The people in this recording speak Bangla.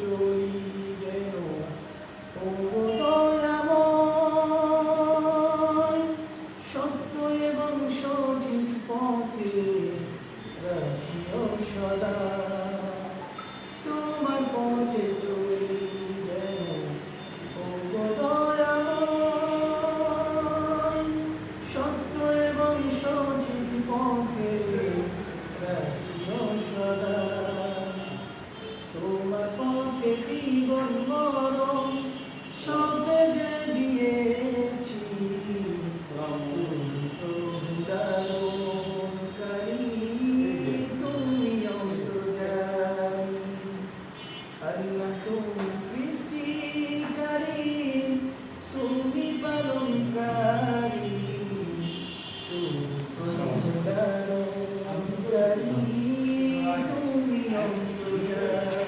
চলি যেন no good.